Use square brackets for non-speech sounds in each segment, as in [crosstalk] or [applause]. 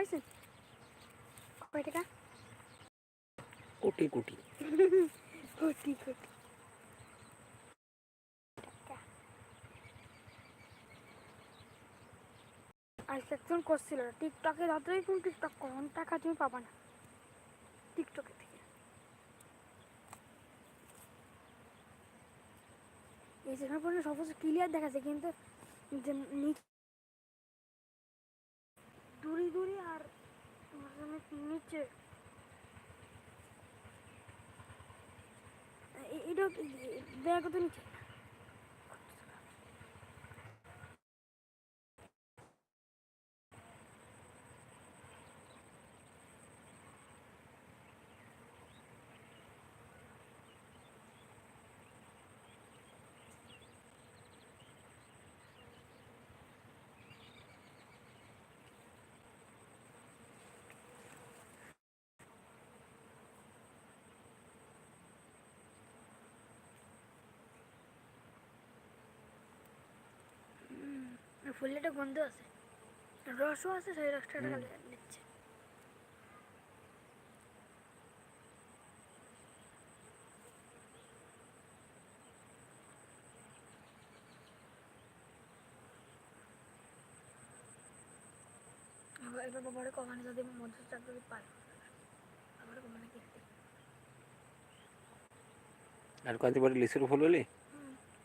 পাইছেন কয় টাকা? কোটি কোটি। [laughs] কোটি কোটি। আর করছিল টিকটকে যতই তুমি টিকটক করো টাকা তুমি পাবা না। টিকটকে থেকে। এই যেখানে পর্যন্ত সবকিছু ক্লিয়ার দেখাচ্ছে কিন্তু যে দূরে দূরে নিচে। এটাও এটা দেখা কত নিচে? ফুলটা একটা গন্ধ আছে রসও আছে সেই রসটা। নিচ্ছে আবার এবার বাবারে কমানে যদি মধ্যে চাকরি পায় আবার কমানে কিনতে আর কয়েকদিন পরে লিচুর ফুল হলে?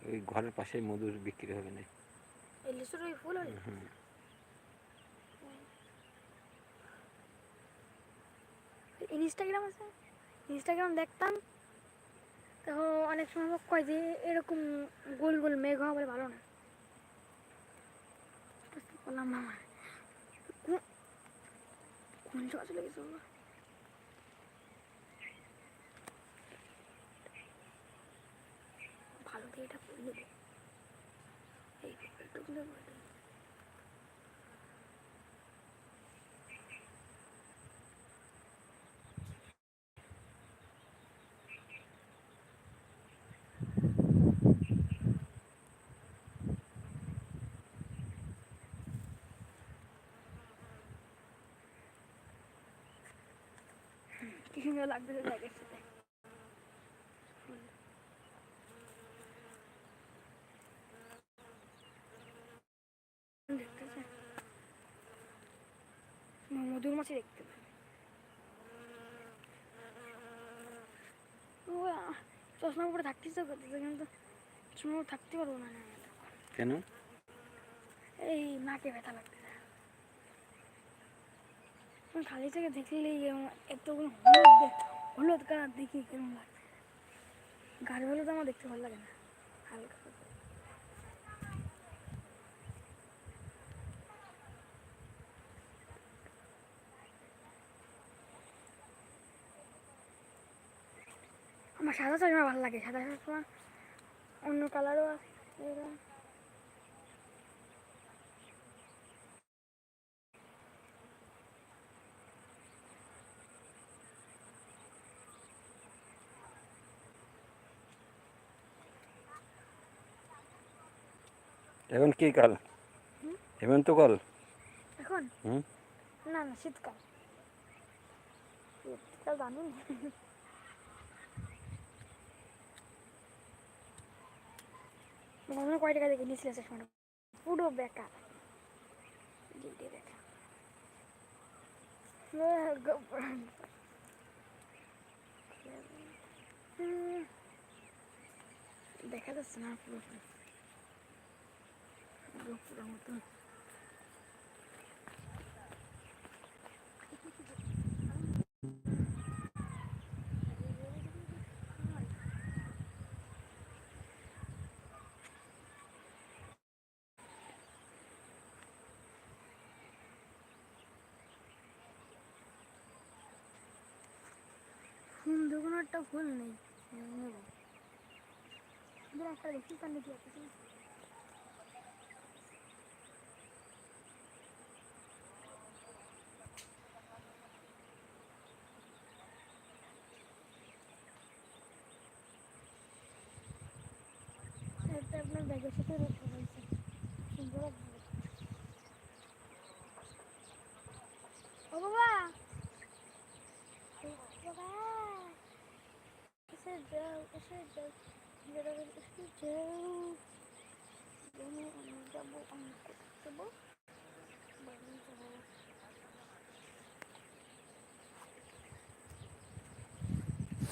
ওই ঘরের পাশে মধুর বিক্রি হবে না লিচুর ওই ফুল হলে। ইনস্টাগ্রাম আছে? ইনস্টাগ্রাম দেখতাম। তখন অনেক সময় কয় যে এরকম গোল গোল মেঘ হওয়া বলে ভালো না। বললাম মামা কোন- কোন চলে গেছে বাবা? ভালো দিয়ে এটা করে নেবে এই পেপারটুকু নেব এটা। কি সুন্দর লাগতেছে জায়গার সাথে দেখতেছে মধুর মাছি দেখতে পাই। ও আহ, চশমার উপরে থাকতে ইচ্ছা কিন্তু উপরে থাকতে পারব না কেন? এই নাকে ব্যথা লাগতেছে খালি থেকে দেখলেই এতগুলো হলুদ হলুদ কালার দেখি কেমন লাগে গাড়ি হলুদ আমার দেখতে ভালো লাগে না হালকা আমার সাদা চশমা ভালো লাগে সাদা চশমা অন্য কালারও আছে। এখন কি কাল? হুম? হেমন্তকাল এখন? হুম। না না শীতকাল। শীতকাল জানি না মনে কয় টাকা দেখে নিয়েছিল চশমাটা পুরো বেকার। হুম, দেখা। যাচ্ছে না পুরো পুরো মতন। একটা ফুল নেই। নেব একটা দেখি কানে কি আছে আপনার ব্যাগের সাথে do, do, do, do.